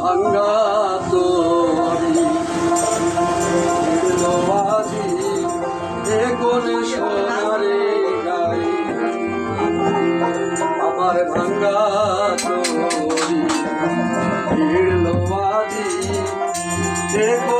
ভাঙ্গা তো বাজি কোন সোনারে গাই আমার ভাঙ্গা তো বাজি কোন